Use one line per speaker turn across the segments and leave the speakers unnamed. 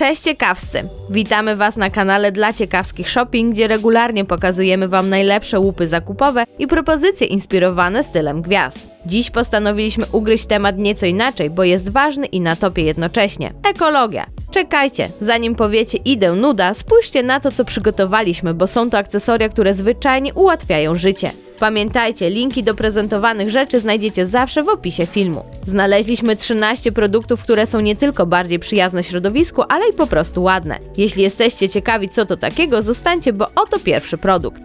Cześć ciekawscy! Witamy Was na kanale dla ciekawskich shopping, gdzie regularnie pokazujemy Wam najlepsze łupy zakupowe i propozycje inspirowane stylem gwiazd. Dziś postanowiliśmy ugryźć temat nieco inaczej, bo jest ważny i na topie jednocześnie. Ekologia. Czekajcie, zanim powiecie idę nuda, spójrzcie na to co przygotowaliśmy, bo są to akcesoria, które zwyczajnie ułatwiają życie. Pamiętajcie, linki do prezentowanych rzeczy znajdziecie zawsze w opisie filmu. Znaleźliśmy 13 produktów, które są nie tylko bardziej przyjazne środowisku, ale i po prostu ładne. Jeśli jesteście ciekawi co to takiego, zostańcie, bo oto pierwszy produkt.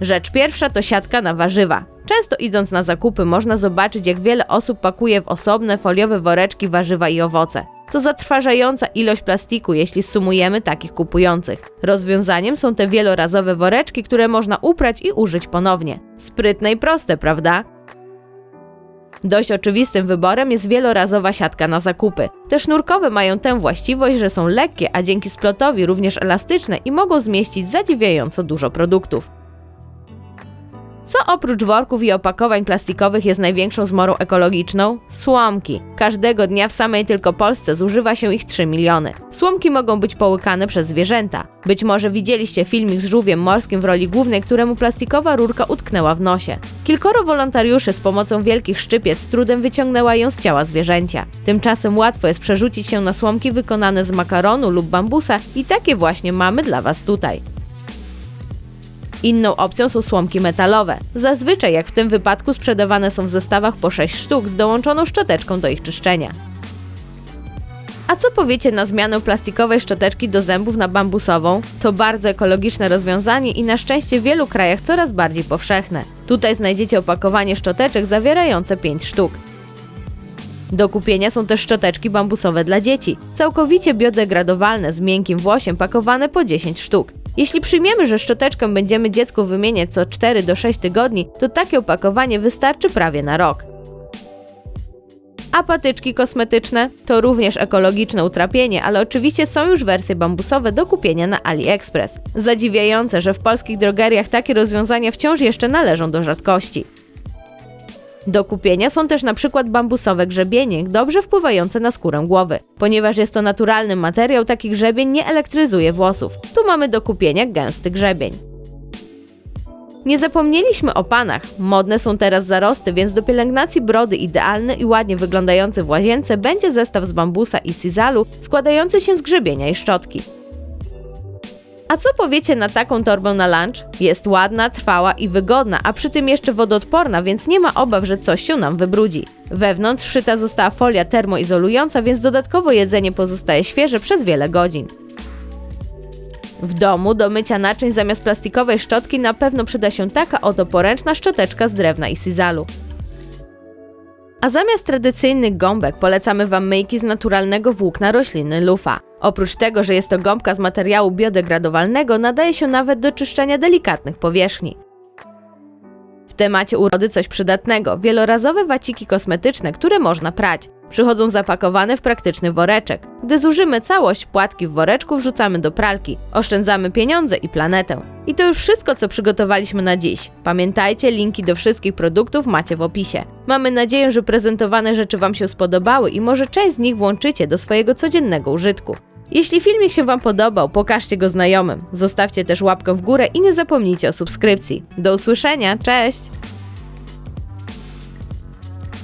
Rzecz pierwsza to siatka na warzywa. Często idąc na zakupy można zobaczyć, jak wiele osób pakuje w osobne foliowe woreczki warzywa i owoce. To zatrważająca ilość plastiku, jeśli sumujemy takich kupujących. Rozwiązaniem są te wielorazowe woreczki, które można uprać i użyć ponownie. Sprytne i proste, prawda? Dość oczywistym wyborem jest wielorazowa siatka na zakupy. Te sznurkowe mają tę właściwość, że są lekkie, a dzięki splotowi również elastyczne i mogą zmieścić zadziwiająco dużo produktów. Co oprócz worków i opakowań plastikowych jest największą zmorą ekologiczną? Słomki. Każdego dnia w samej tylko Polsce zużywa się ich 3 miliony. Słomki mogą być połykane przez zwierzęta. Być może widzieliście filmik z żółwiem morskim w roli głównej, któremu plastikowa rurka utknęła w nosie. Kilkoro wolontariuszy z pomocą wielkich szczypiec z trudem wyciągnęła ją z ciała zwierzęcia. Tymczasem łatwo jest przerzucić się na słomki wykonane z makaronu lub bambusa i takie właśnie mamy dla Was tutaj. Inną opcją są słomki metalowe. Zazwyczaj, jak w tym wypadku, sprzedawane są w zestawach po 6 sztuk z dołączoną szczoteczką do ich czyszczenia. A co powiecie na zmianę plastikowej szczoteczki do zębów na bambusową? To bardzo ekologiczne rozwiązanie i na szczęście w wielu krajach coraz bardziej powszechne. Tutaj znajdziecie opakowanie szczoteczek zawierające 5 sztuk. Do kupienia są też szczoteczki bambusowe dla dzieci, całkowicie biodegradowalne z miękkim włosiem, pakowane po 10 sztuk. Jeśli przyjmiemy, że szczoteczkę będziemy dziecku wymieniać co 4 do 6 tygodni, to takie opakowanie wystarczy prawie na rok. A patyczki kosmetyczne to również ekologiczne utrapienie, ale oczywiście są już wersje bambusowe do kupienia na AliExpress. Zadziwiające, że w polskich drogeriach takie rozwiązania wciąż jeszcze należą do rzadkości. Do kupienia są też na przykład bambusowe grzebienie, dobrze wpływające na skórę głowy. Ponieważ jest to naturalny materiał, taki grzebień nie elektryzuje włosów. Mamy do kupienia gęsty grzebień. Nie zapomnieliśmy o panach. Modne są teraz zarosty, więc do pielęgnacji brody idealny i ładnie wyglądający w łazience będzie zestaw z bambusa i sizalu składający się z grzebienia i szczotki. A co powiecie na taką torbę na lunch? Jest ładna, trwała i wygodna, a przy tym jeszcze wodoodporna, więc nie ma obaw, że coś się nam wybrudzi. Wewnątrz szyta została folia termoizolująca, więc dodatkowo jedzenie pozostaje świeże przez wiele godzin. W domu do mycia naczyń zamiast plastikowej szczotki na pewno przyda się taka oto poręczna szczoteczka z drewna i sizalu. A zamiast tradycyjnych gąbek polecamy Wam myjki z naturalnego włókna rośliny lufa. Oprócz tego, że jest to gąbka z materiału biodegradowalnego, nadaje się nawet do czyszczenia delikatnych powierzchni. Temacie urody coś przydatnego. Wielorazowe waciki kosmetyczne, które można prać. Przychodzą zapakowane w praktyczny woreczek. Gdy zużymy całość płatki w woreczku, wrzucamy do pralki. Oszczędzamy pieniądze i planetę. I to już wszystko, co przygotowaliśmy na dziś. Pamiętajcie, linki do wszystkich produktów macie w opisie. Mamy nadzieję, że prezentowane rzeczy Wam się spodobały i może część z nich włączycie do swojego codziennego użytku. Jeśli filmik się Wam podobał, pokażcie go znajomym. Zostawcie też łapkę w górę i nie zapomnijcie o subskrypcji. Do usłyszenia, cześć!